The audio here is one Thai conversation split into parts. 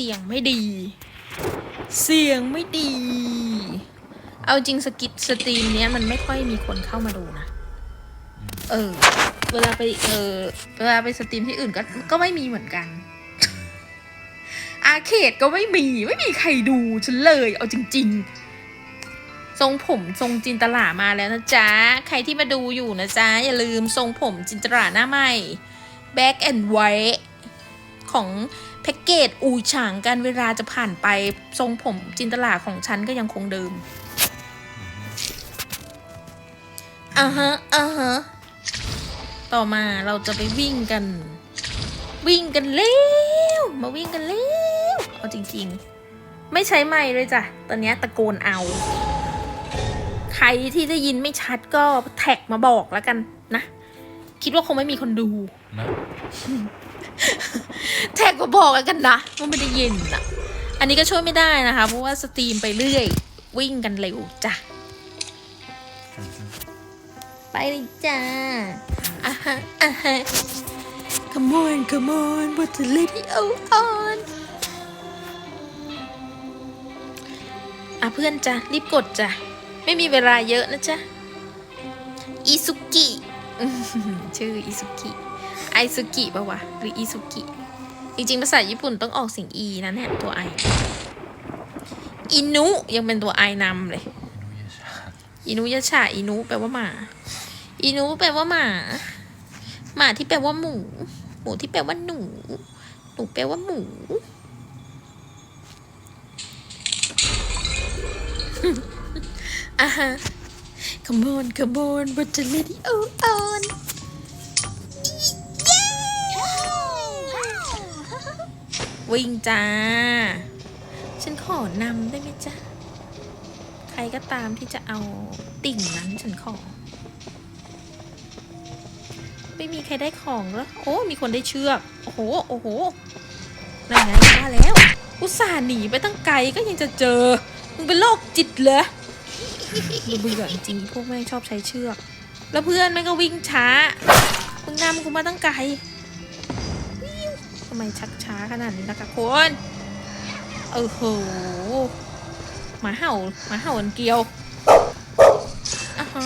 สียงไม่ดี เสียงไม่ดี เอาจริงสกิทสตรีมเนี้ยมันไม่ค่อยมีคนเข้ามาดูนะ เออ เวลาไปเออเวลาไปสตรีมที่อื่นก็ก็ไม่มีเหมือนกัน อาเขตก็ไม่มีไม่มีใครดูฉันเลย เอาจริง ๆ ทรงผมทรงจินตลามาแล้วนะจ๊ะ ใครที่มาดูอยู่นะจ๊ะ อย่าลืมทรงผมจินตลาหน้าใหม่ Back and White ของแพ็กเกจอูฉางกันเวลาจะผ่านไปทรงผมจินตลาของฉันก็ยังคงเดิมอ่าฮะอ่าฮะต่อมาเราจะไปวิ่งกัน วิ่งกันเร็วมาวิ่งกันเร็วเอาจริงๆ ไม่ใช้ไมค์เลยจ้ะตอนนี้ตะโกนเอา ใครที่ได้ยินไม่ชัดก็แท็กมาบอกแล้วกัน คิดว่าคงไม่มีคนดูนะแท็กมาบอกแล้วกันนะว่าไม่ได้ยินอะ อันนี้ก็ช่วยไม่ได้นะคะ เพราะว่าสตรีมไปเรื่อย วิ่งกันเร็วจ้ะ ไปเลยจ้าอะฮะอะฮะ come on come on put the radio on อะเพื่อนจ้ะรีบกดจ้ะ ไม่มีเวลาเยอะนะจ๊ะ อิซุกิอื้อหือ ชื่ออิซุกิไอซุกิปะวะ หรืออิซุกิ จริงๆ ภาษาญี่ปุ่นต้องออกเสียงอีนะเนี่ยตัวไออินุยังเป็นตัวไอนำเลยอินุยชาอินุยะฉะอินุแปลว่าหมาอินุแปลว่าหมา หมาที่แปลว่าหมู หมูที่แปลว่าหนู หนูแปลว่าหมู อะฮะ come on come on put the radio on วิ่งจ้า ฉันขอนำได้ไหมจ๊ะ ใครก็ตามที่จะเอาติ่งนั้นฉันขอ ไม่มีใครได้ของแล้วโอ้มีคนได้เชือก โอ้โห โอ้โหนั่นไงว่าแล้ว อุตส่าห์หนีไปตั้งไกลก็ยังจะเจอ มึงเป็นโรคจิตเหรอ เบื่อจริงพวกแม่งชอบใช้เชือก แล้วเพื่อนแม่งก็วิ่งช้ามึงนำกูมาตั้งไกลทำไมชักช้าขนาดนี้ล่ะคะคุณเออโหหมาเห่าหมาเห่าอันเกียวอะฮะ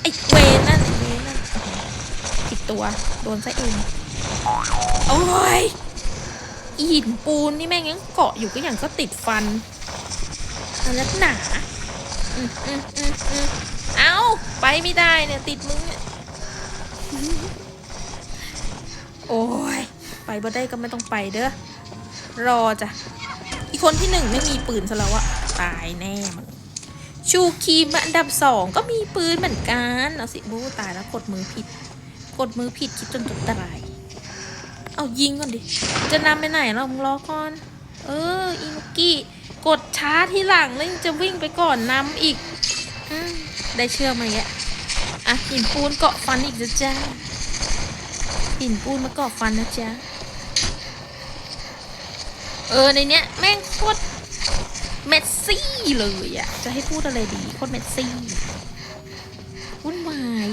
ไอ้เวนนั่นเวนนั่นผิดตัวโดนซะเองโอ้ยอีหินปูนนี่แม่งยังเกาะอยู่ก็อย่างก็ติดฟันอันนักหนา อืมอืมอืมอืมเอาไปไม่ได้เนี่ยติดมึงเนี่ยโอ้ยไปบ่ได้ก็ไม่ต้องไปเด้อรอจ้ะอีกคนที่หนึ่งไม่มีปืนซะแล้วอะตายแน่มึงชูคีมอันดับสองก็มีปืนเหมือนกันเอาสิบูตายแล้วกดมือผิด กดมือผิดคิดจนตกตายเอายิงก่อนดิจะนำไปไหนเรามึงรอก่อน เอออินุกิก กดช้าที่หลังแล้วยังจะวิ่งไปก่อนนำอีกอได้เชื่อมาแยะอะหินปูนเกาะฟันอีกจ้ะจ้าหินปูนมาเกาะฟันนะจ๊ะเออในเนี้ยแม่งโคตรเมสซี่เลยอะจะให้พูดอะไรดีโคตรเมสซี่วุ่นวาย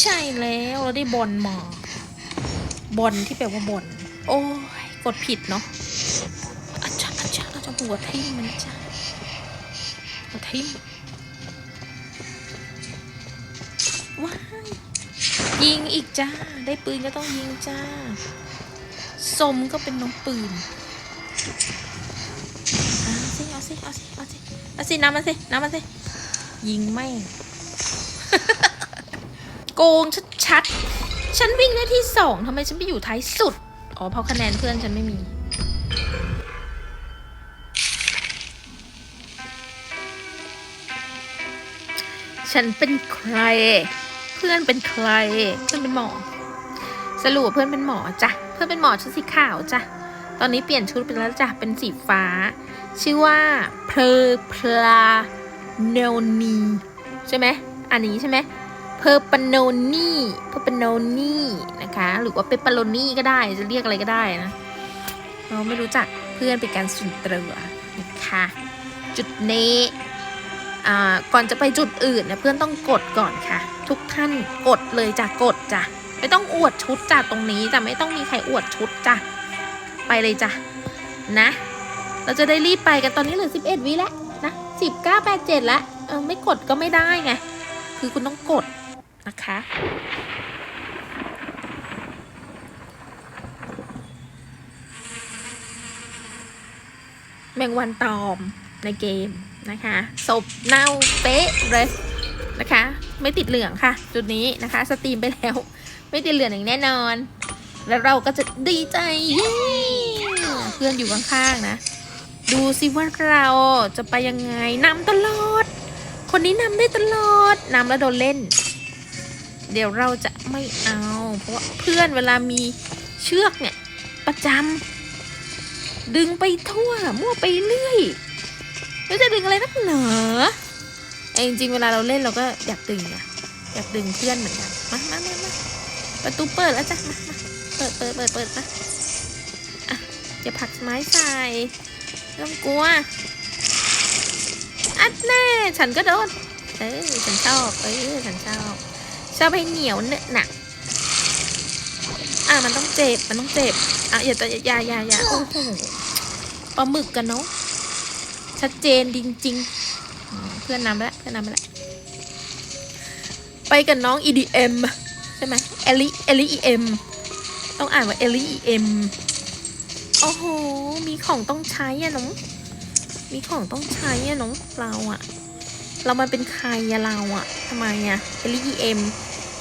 ใช่แล้วเราได้บอลมาบอลที่แปลว่าบอลโอ้ กดผิดเนาะอาจารย์อาจารย์อาจารย์หัวทิ่มมันจ้ะหัวทิ่มว้ายยิงอีกจ้า ได้ปืนก็ต้องยิงจ้า สมก็เป็นน้องปืนเอาสิเอาสิเอาสิเอาสิเอาสิน้ำมาสิน้ำมาสิยิงแม่งโกงชัดๆฉันวิ่งได้ที่สองทำไมฉันไปอยู่ท้ายสุด อ๋อเพราะคะแนนเพื่อนฉันไม่มี ฉันเป็นใคร เพื่อนเป็นใคร เพื่อนเป็นหมอ สรุปเพื่อนเป็นหมอจ้ะ เพื่อนเป็นหมอชุดสีขาวจ้ะ ตอนนี้เปลี่ยนชุดไปแล้วจ้ะ เป็นสีฟ้า ชื่อว่าเพลพลาเนนีใช่ไหม อันนี้ใช่ไหมเพอร์ปโนนี่เพอร์ปโนนี่ นะคะ หรือว่าเปปเปโรนี่ก็ได้จะเรียกอะไรก็ได้นะเราไม่รู้จักเพื่อนเป็นการสุ่มเตรือนะคะจุดนี้อ่าก่อนจะไปจุดอื่นเนี่ยเพื่อนต้องกดก่อนค่ะ ทุกท่านกดเลยจ้ะกดจ้ะไม่ต้องอวดชุดจ้ะตรงนี้จ้ะไม่ต้องมีใครอวดชุดจ้ะไปเลยจ้ะนะ เราจะได้รีบไปกันตอนนี้เหลือสิบเอ็ดวิแล้วนะสิบเก้าแปดเจ็ดแล้วเออไม่กดก็ไม่ได้ไงคือคุณต้องกดนะคะ งวันตอมในเกมนะคะศพเน่าเป๊ะเลยนะคะ ไม่ติดเหลืองค่ะ จุดนี้นะคะ สตรีมไปแล้ว ไม่ติดเหลืองอย่างแน่นอน แล้วเราก็จะดีใจเพื่อนอยู่ข้างๆนะ ดูสิว่าเราจะไปยังไงนำตลอด คนนี้นำได้ตลอดนำแล้วโดนเล่น เดี๋ยวเราจะไม่เอา เพราะเพื่อนเวลามีเชือกเนี่ยประจำ ดึงไปทั่ว มั่วไปเรื่อยแล้วจะดึงอะไรนักหนาไอ้จริงๆเวลาเราเล่นเราก็อยากดึงอะอยากดึงเพื่อนเหมือนกันมามามามาประตูเปิดแล้วจ้ะมามาเปิดเปิดเปิดเปิดมาอะอย่าผลักไม้ใส่ไม่ต้องกลัว อัดแน่ ฉันก็โดน เออฉันชอบ เออฉันชอบ ชอบให้เหนียวเนอะหนัก อะมันต้องเจ็บ มันต้องเจ็บ อะอย่าอย่าอย่าอย่าอย่าโอ้โหปลาหมึกกันเนาะ ชัดเจนจริงๆอืมเพื่อนนำไปแล้วเพื่อนนำไปแล้ว ไปกับน้อง EDM ใช่ไหมเอลิเอลิ EM ต้องอ่านว่าเอลิ EM โอ้โห มีของต้องใช้อะน้อง มีของต้องใช้อะน้องเราอะเรามันเป็นใครอะเราอะทำไมอะเอลิ EM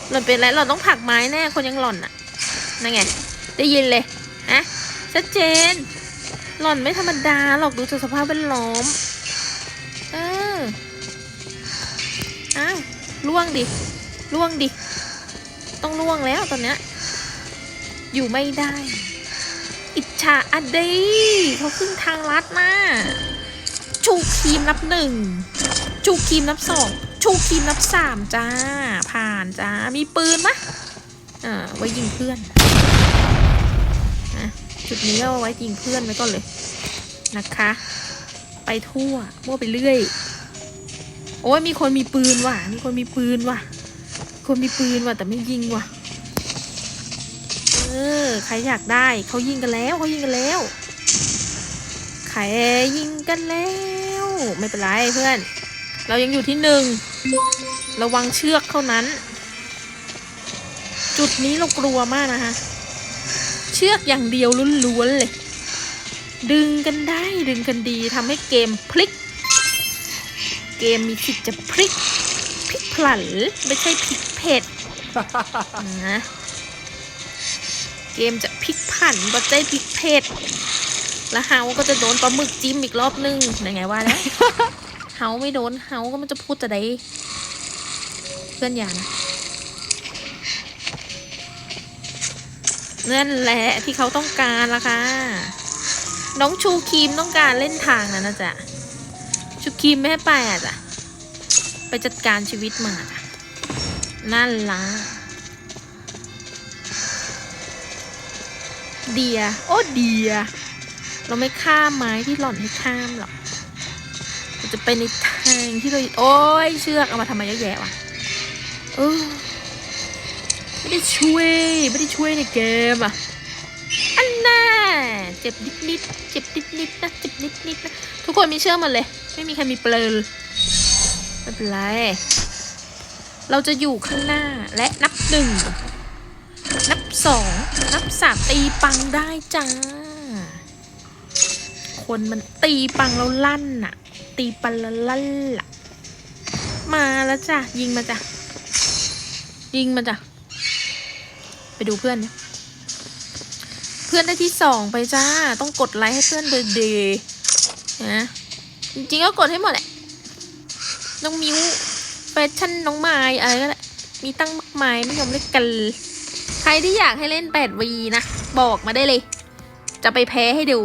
หล่อนเป็นอะไรเราต้องผลักไม้แน่คนยังหล่อนอะ นั่นไง ได้ยินเลยนะชัดเจน หล่อนไม่ธรรมดาหรอกดูจากสภาพแวดล้อม เออ อ้าวล่วงดิ ล่วงดิ ต้องล่วงแล้วตอนเนี้ย อยู่ไม่ได้ อิจฉาอดีเขาขึ้นทางลัดมาชูครีมนับหนึ่งชูครีมนับสองชูครีมนับสามจ้า ผ่านจ้า มีปืนมะอ่า ไว้ยิงเพื่อน จุดนี้ก็เอาไว้ยิงเพื่อนไว้ก่อนเลยนะคะ ไปทั่วมั่วไปเรื่อย โอ้ยมีคนมีปืนว่ะ มีคนมีปืนว่ะ คนมีปืนว่ะ แต่ไม่ยิงว่ะ เออ ใครอยากได้เขายิงกันแล้วเขายิงกันแล้วใครยิงกันแล้วไม่เป็นไรเพื่อน เรายังอยู่ที่หนึ่งระวังเชือกเท่านั้น จุดนี้เรากลัวมากนะคะ ชือกอย่างเดียวล้วนๆเลย ดึงกันได้ดึงกันดีทำให้เกมพลิก เกมมีสิทธิ์จะพลิกพลิกผลันไม่ใช่พลิกเผ็ดนะเกมจะพลิกผันก็ใจพลิกเผ็ดแล้วเฮาก็จะโดนปลาหมึกจิ้มอีกรอบนึงยังไงว่าแล้วเฮาไม่โดนเฮาก็มันจะพูดจะได้เพื่อนอย่านะ นั่นแหละที่เขาต้องการละค่ะ น้องชูครีมต้องการเล่นทางนั้นนะจ๊ะ ชูครีมไม่ให้ไปอะจ๊ะไปจัดการชีวิตมาจ้ะนั่นละเดีย โอ้เดีย เราไม่ข้ามไม้ที่หล่อนให้ข้ามหรอกเราจะไปในทางที่เรา โอ้ยเชือกเอามาทำไมเยอะแยะวะเออ ไม่ได้ช่วย ไม่ได้ช่วยในเกมอะ อันน่าเจ็บนิดนิดเจ็บนิดนิดนะ เจ็บนิดนิดนะ ทุกคนมีเชื่อหมดเลย ไม่มีใครมีเปลือไม่เป็นไร เราจะอยู่ข้างหน้าและนับหนึ่ง นับสอง นับสามตีปังได้จ้า คนมันตีปังแล้วลั่นน่ะ ตีปังแล้วลั่นล่ะ มาแล้วจ้ะ ยิงมาจ้ะ ยิงมาจ้ะ ดูเพื่อน เพื่อนได้ที่สองไปจ้า ต้องกดไลค์ให้เพื่อนเดย์นะจริงๆก็กดให้หมดแหละ น้องมิวแฟชั่นน้องไม้อะไรก็ได้มีตั้งมากมายไม่ยอมเล่นกัน ใครที่อยากให้เล่น 8V นะ บอกมาได้เลย จะไปแพ้ให้ดู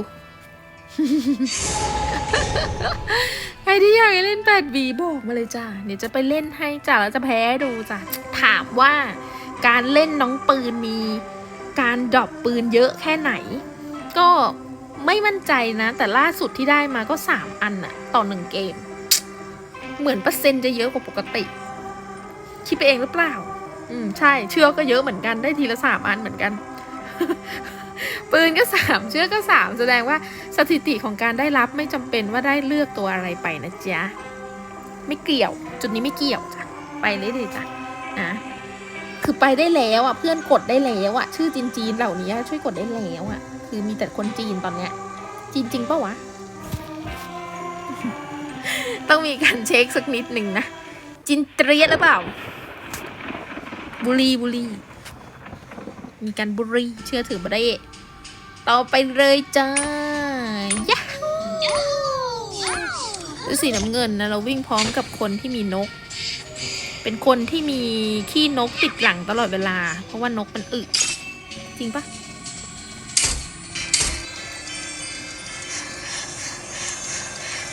ใครที่อยากให้เล่น 8V บอกมาเลยจ้าเดี๋ยวจะไปเล่นให้จ้าแล้วจะแพ้ให้ดูจ้าถามว่า การเล่นน้องปืนมีการดรอปปืนเยอะแค่ไหน ก็ไม่มั่นใจนะ แต่ล่าสุดที่ได้มาก็ 3 อันอะต่อหนึ่งเกม เหมือนเปอร์เซ็นต์จะเยอะกว่าปกติ คิดไปเองหรือเปล่า อืมใช่ เชือกก็เยอะเหมือนกันได้ทีละสามอันเหมือนกัน ปืนก็สามเชือกก็สามแสดงว่าสถิติของการได้รับไม่จำเป็นว่าได้เลือกตัวอะไรไปนะจ๊ะ ไม่เกี่ยว จุดนี้ไม่เกี่ยวจ้ะไปเลยดีจ้ะนะ คือไปได้แล้วอะเพื่อนกดได้แล้วอะชื่อจีนจีนเหล่านี้ช่วยกดได้แล้วอะ คือมีแต่คนจีนตอนเนี้ยจีนจริงปะวะ ต้องมีการเช็คสักนิดหนึ่งนะจินเตรียดหรือเปล่า บุรีบุรีมีการบุรีเชื่อถือบ่ได้ต่อไปเลยจ้ายะดูสีน้ำเงินนะเราวิ่งพร้อมกับคนที่มีนก เป็นคนที่มีขี้นกติดหลังตลอดเวลา เพราะว่านกมันอึจริงปะ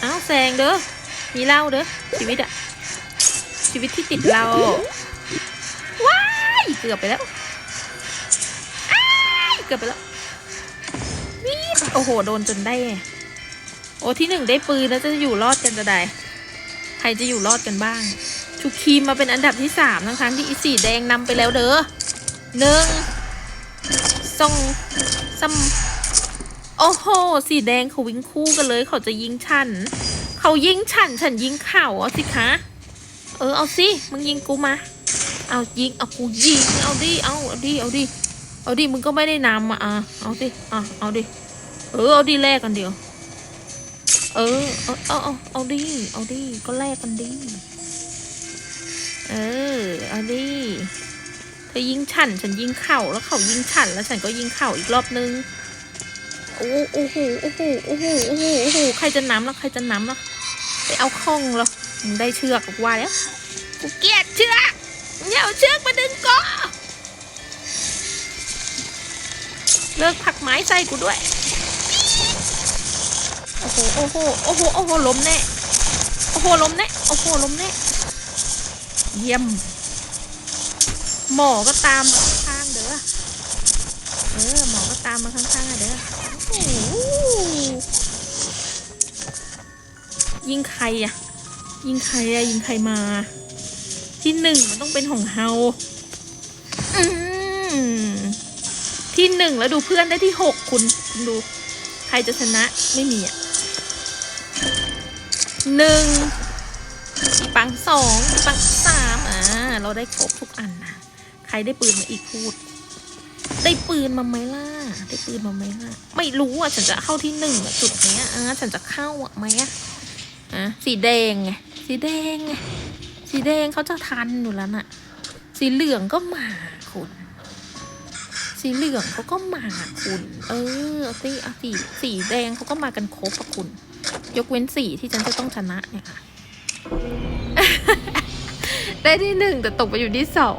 อ้าวแซงเด้อ มีเหล้าเด้อ ชีวิตอะชีวิตที่ติดเหล้าว้ายเกือบไปแล้วเกือบไปแล้วนี่โอ้โห โดนจนได้ โอ้ที่หนึ่งได้ปืนแล้วจะอยู่รอดกันจะได้ ใครจะอยู่รอดกันบ้าง ชูครีมมาเป็นอันดับที่สามทั้งๆที่อีสีแดงนำไปแล้วเด้อหนึ่งสองสามโอ้โห สีแดงเขาวิ่งคู่กันเลย เขาจะยิงฉัน เขายิงฉัน ฉันยิงเขาเอาสิคะ เออ เอาสิ มึงยิงกูมา เอายิง เอากูยิง เอาดิ เอาเอาดิ เอาดิ เอาดิ มึงก็ไม่ได้นำอะอะเอาสิอะเอาดิ เออ เอาดิแลกกันเดียว เออ เอาเอาเอาเอาดิ เอาดิ ก็แลกกันดิ เออ เอาดิ เธอยิงฉัน ฉันยิงเข่า แล้วเขายิงฉัน แล้วฉันก็ยิงเข่าอีกรอบนึง โอ้โอ้โห โอ้โห โอ้โห โอ้โห โอ้โห ใครจะน้ำแล้วใครจะน้ำแล้วไปเอาข้องแล้วได้เชือกกว่าแล้ว กูเกลียดเชือกอย่าเอาเชือกมาดึงก็เลิกผักไม้ใส่กูด้วย โอ้โห โอ้โห โอ้โห โอ้โห ล้มแน่ โอ้โห ล้มแน่ โอ้โห ล้มแน่ เยี่ยม หมอก็ตามมาข้างๆเด้อ เออ หมอก็ตามมาข้างๆอะเด้อยิงใครอะยิงใครอะยิงใครมา ที่หนึ่งมันต้องเป็นของเฮาอืมที่หนึ่งแล้วดูเพื่อนได้ที่หกคุณคุณดู ใครจะชนะไม่มีอะหนึ่งอีปังสองอีปัง เราได้ครบทุกอันนะใครได้ปืนมาอีกพูด ได้ปืนมาไหมล่ะ ได้ปืนมาไหมล่ะ ไม่รู้อะฉันจะเข้าที่หนึ่งจุดเนี้ยอะฉันจะเข้าอะไหมอะอะสีแดงไงสีแดงไงสีแดงเขาจะทันอยู่แล้วน่ะ สีเหลืองก็มาคุณสีเหลืองเขาก็มาคุณ เออสิเอาสีสีแดงเขาก็มากันครบอะคุณ ยกเว้นสีที่ฉันจะต้องชนะเนี่ยค่ะ ได้ที่หนึ่งแต่ตกไปอยู่ที่สอง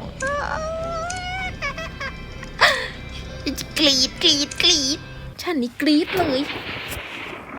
กรีดกรีดกรีดฉันนี่กรีดเลย